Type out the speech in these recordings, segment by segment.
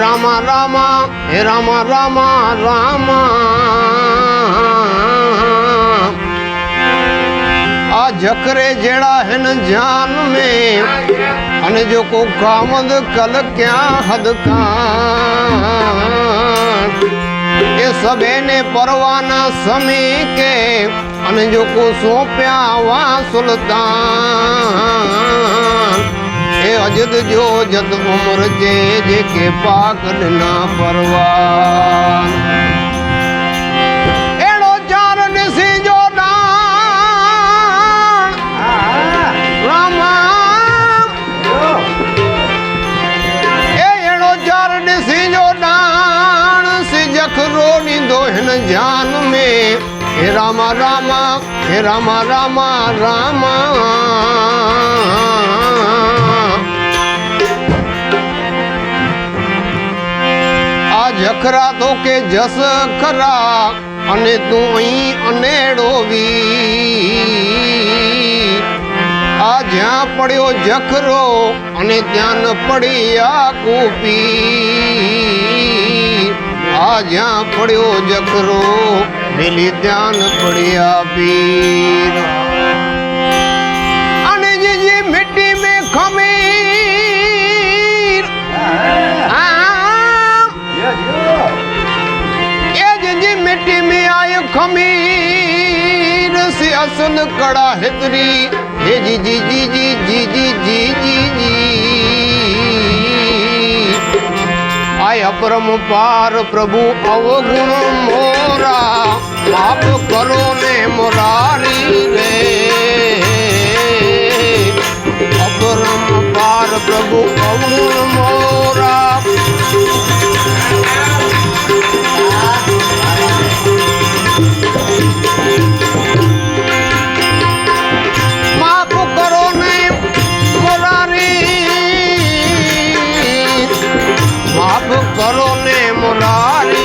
રામા, રામ, હે રામ રામ રામ. આ જકરે જેડા હેન જાન में અને જો કો કામદ કલ ક્યાં હદ કાન એ સબે ને પરવાના સમી કે અને જો કો સોંપ્યા વા સુલતાન. જદ જો જદ ઉમર જે જે કે પાગલ ના પરવા એડો ચારણ સીજો જખરો ની દોહન જાન મે. હે રામા રામા, હે રામા રામા રામા. આ જખરા તો કે જસ ખરા અને તું અહીં અનેડો વી આ જ્યાં પડ્યો જખરો અને ત્યાં ન પડી આ કૂપી આ જ્યાં પડ્યો જખરો, મેલી ત્યાં ન પડી આ પીર. સુન કળા હેતરી હે જી જી જી જી જી જી જી જી જી. આય અપરમ પાર પ્રભુ, અવગુણ મોરા. માફ કરો ને મોરારી રે અપરમ પાર પ્રભુ, અવગુણ મોરા. রাগ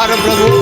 নমস্কার প্রভু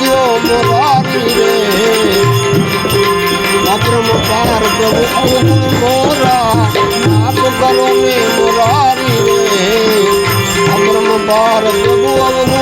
દો મોરારી રે માત્ર પાર પ્રભુ અવગુણ મોરા આપ કરો ને મોરારી રે અમર પાર પ્રભુ અવગુણ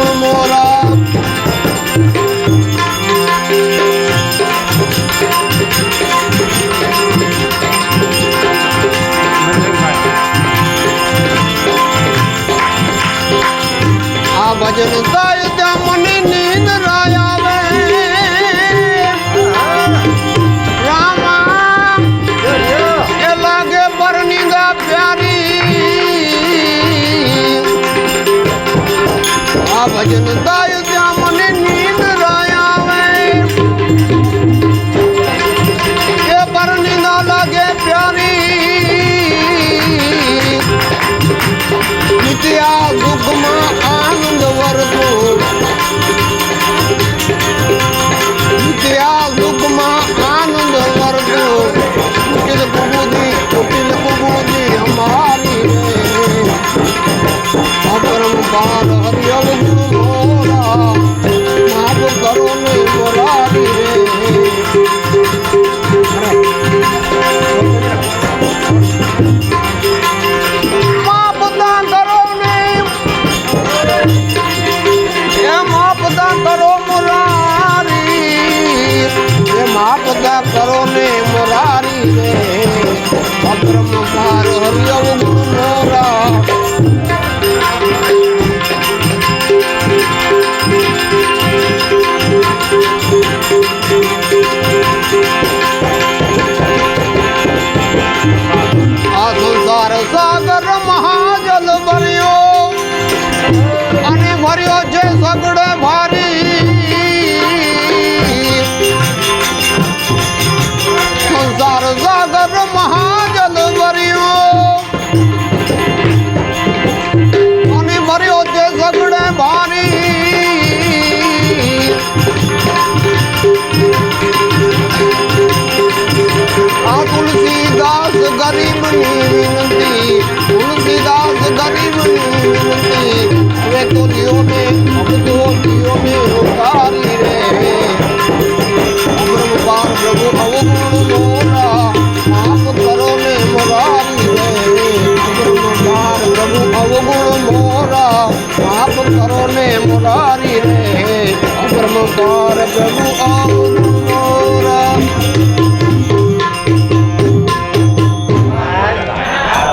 ગરીબની વિનંતી તુલસીદાસ ગરીબની વિનંતી હવે તો તો ઉતારી પ્રભુ અવગુણ મોરા માફ કરો ને મોરારી રે મોરા માફ કરો ને મોરારી રે અમૃત પાર પ્રભુ